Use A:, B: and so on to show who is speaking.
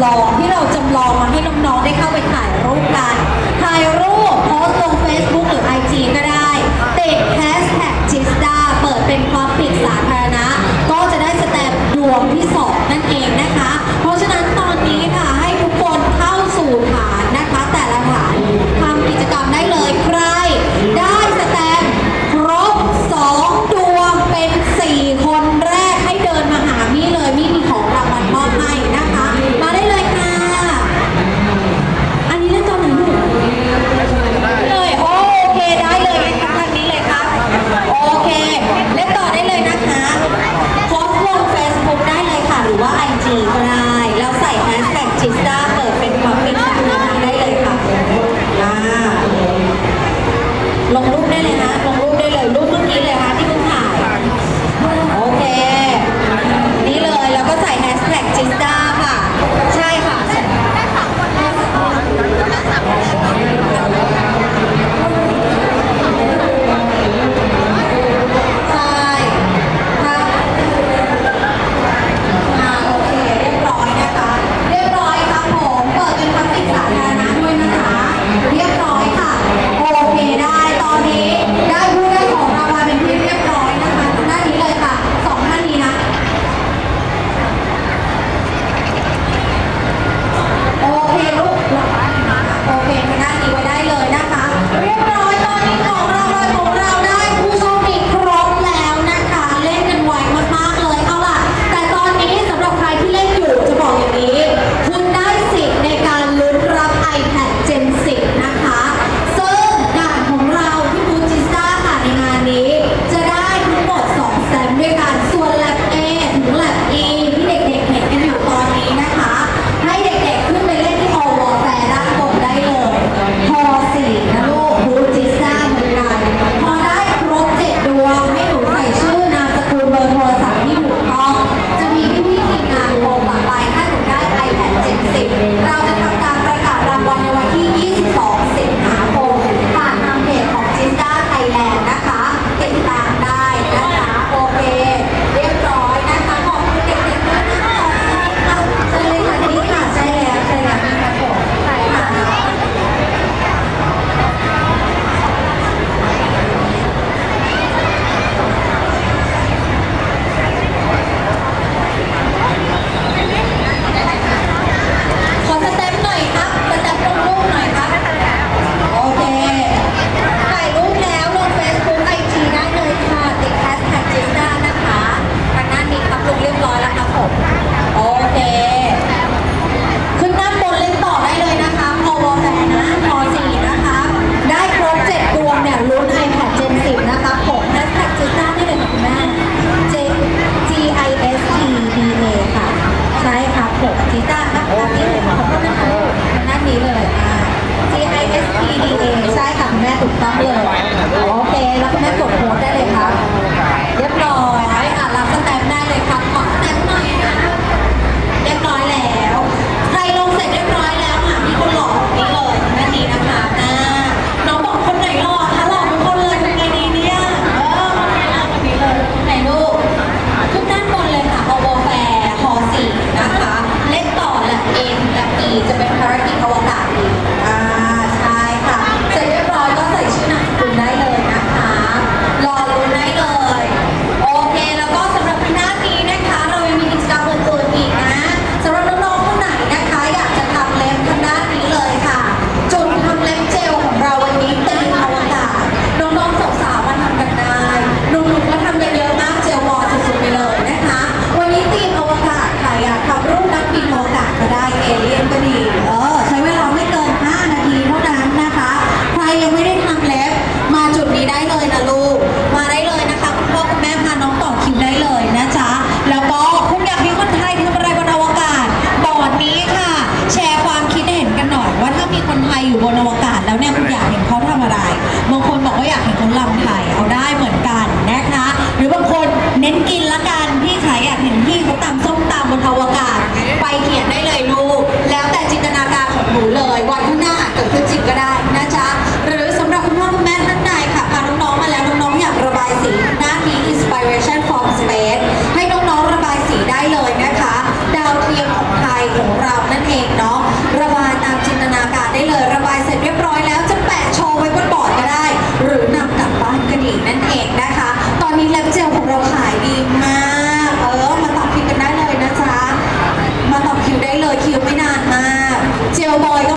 A: ำลองที่เราจำลองมาให้ ใช่ค่ะคุณแม่ถูกต้องเลย โอเค แล้วคุณแม่กดหั อยากมีคนไทยทำอะไรบนอวกาศบอร์ดนี้ค่ะ แชร์ความคิดเห็นกันหน่อย ว่าถ้ามีคนไทยอยู่บนอวกาศแล้วเนี่ยคุณอยากเห็นเขาทำอะไร บางคนบอกว่าอยากเห็นเขาลำไทยเอาได้เหมือนกันนะคะ หรือบางคนเน้นกิน